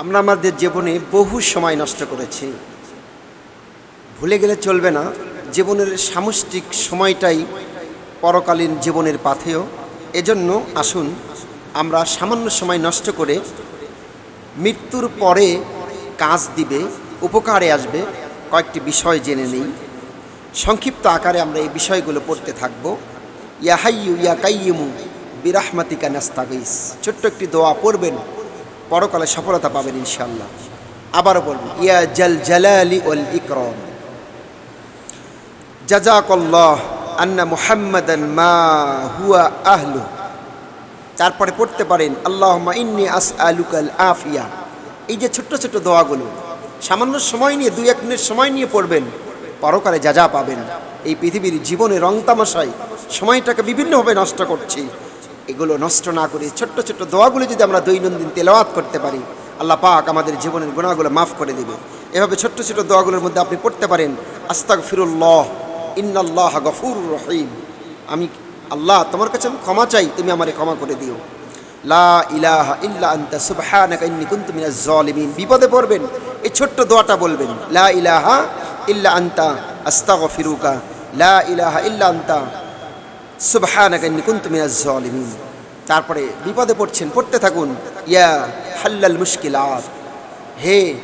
আমরা আমাদের জীবনে বহু সময় নষ্ট করেছি। ভুলে গেলে চলবে না। জীবনের সামষ্টিক সময়টাই পরকালীন জীবনের পাথেয়। এজন্য আসুন, আমরা সামান্য সময় নষ্ট করে মৃত্যুর পরে কাজ দিবে, উপকারে আসবে কয়েকটি বিষয় জেনে নেই। সংক্ষিপ্ত আকারে আমরা এই বিষয়গুলো পড়তে থাকব। ইয়া হাইয়ু ইয়া কাইয়ুমু বিরাহমাতিকা নাস্তাগিস ছোট্ট একটি দোয়া পড়বেন। পরকালে সফলতা পাবেন ইনশাল্লাহ আবারও বলবেন ইয়া জাল জালালি ওয়াল ইকরম। জাজাকল্লাহ আন্না মুহাম্মাদান মা হুয়া আহলু তারপরে পড়তে পারেন আল্লাহ ইন্নি আস আলুকাল আফিয়া। এই যে ছোট্ট ছোট্ট দোয়াগুলো, সামান্য সময় নিয়ে, দুই এক মিনিট সময় নিয়ে পড়বেন, পরকালে যা যা পাবেন। এই পৃথিবীর জীবনে রং তামাশায় সময়টাকে বিভিন্নভাবে নষ্ট করছি। এগুলো নষ্ট না করে। ছোট্ট ছোট্ট দোয়াগুলো যদি আমরা দৈনন্দিন তেলাওয়াত করতে পারি, আল্লাহ পাক আমাদের জীবনের গুণাগুলো মাফ করে দেবে। এভাবে ছোট্ট ছোট্ট দোয়াগুলোর মধ্যে আপনি পড়তে পারেন আস্তাক ফিরুল্লাহ ইন্নাল্লাহ গফুর রহিম। আমি আল্লাহ তোমার কাছে আমি ক্ষমা চাই, তুমি আমারে ক্ষমা করে দিও। লা ইলাহা ইল্লা আনতা, সুবহানাকা ইন্নী কুনতু মিনাজ জালিমিন। বিপদে পড়বেন, এই ছোট্ট দোয়াটা বলবেন, লা ইলাহা ইল্লা আনতা, আস্তাগফিরুকা। লা ইলাহা ইল্লা আনতা তারপরে বিপদে পড়ছেন, পড়তে থাকুন, ইয়া হাল্লাল মুশকিলাত। হে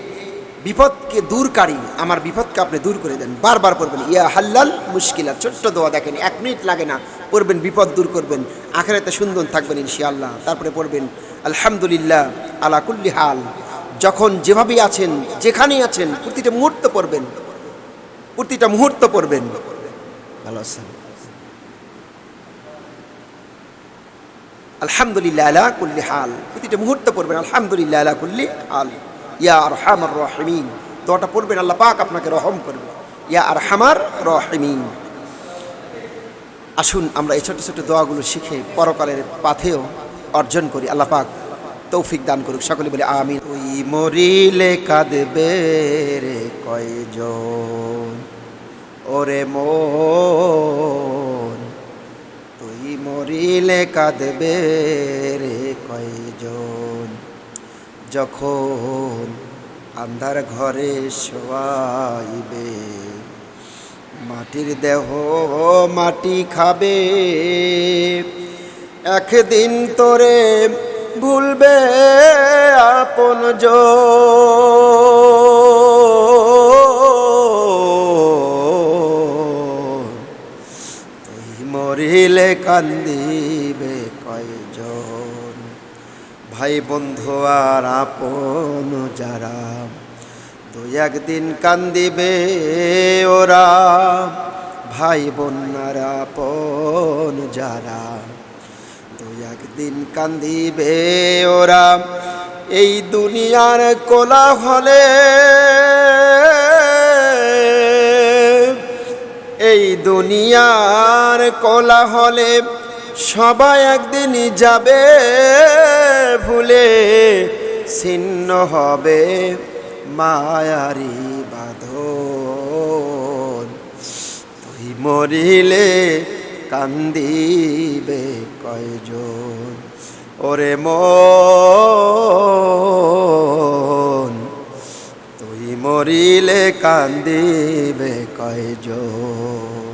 বিপদকে দূরকারী, আমার বিপদকে আপনি দূর করে দেন। বারবার পড়বেন, ইয়া হাল্লাল মুশকিলা ছোট্ট দোয়া দেখেন, এক মিনিট লাগে না, পড়বেন, বিপদ দূর করবেন। আখেরাতে সুন্দর থাকবেন ইনশাআল্লাহ। তারপরে পড়বেন, আলহামদুলিল্লাহ আলা কুল্লি হাল। যখন যেভাবেই আছেন, যেখানেই আছেন, প্রতিটা মুহূর্ত পড়বেন। প্রতিটা মুহূর্ত পড়বেন। ভালো আছেন। আলহামদুলিল্লাহ আলা কুল্লি হাল। প্রতিটা মুহূর্ত পড়বেন, আলহামদুলিল্লাহ আলা কুল্লি হাল। ইয়া আর হামার রহমিন। দোয়াটা পড়বেন, আল্লাহ পাক আপনাকে রহম করবে। ইয়া আর হামার রহমিন। আসুন, আমরা এই ছোট ছোট দোয়াগুলো শিখে পরকালের পাথেও অর্জন করি। আল্লাহ পাক তৌফিক দান করুক। সকলে বলে আমিন। ওই মরিলে কাঁদবে রে কয়জন? ওরে তুই মরিলে কাঁদবে রে কয়জন? যখন আন্ধার ঘরে শোয়াইবে, মাটির দেহ মাটি খাবে। একদিন তোরে ভুলবে আপন তুই মরিলে কান্দিবে কয়জন? ভাই বন্ধু, আর আপন যারা? দুই একদিন কান্দিবে ওরা। ভাই বোনার আপন যারা? দুই একদিন কান্দিবে ওরা। এই দুনিয়ার কোলা এই দুনিয়ার কলা হলে সবাই একদিন যাবে ভুলে, ছিন্ন হবে মায়ারি বাঁধন। তুই মরিলে কান্দিবে কয়জন? ওরে তুই মরিলে কান্দিবে কয়জন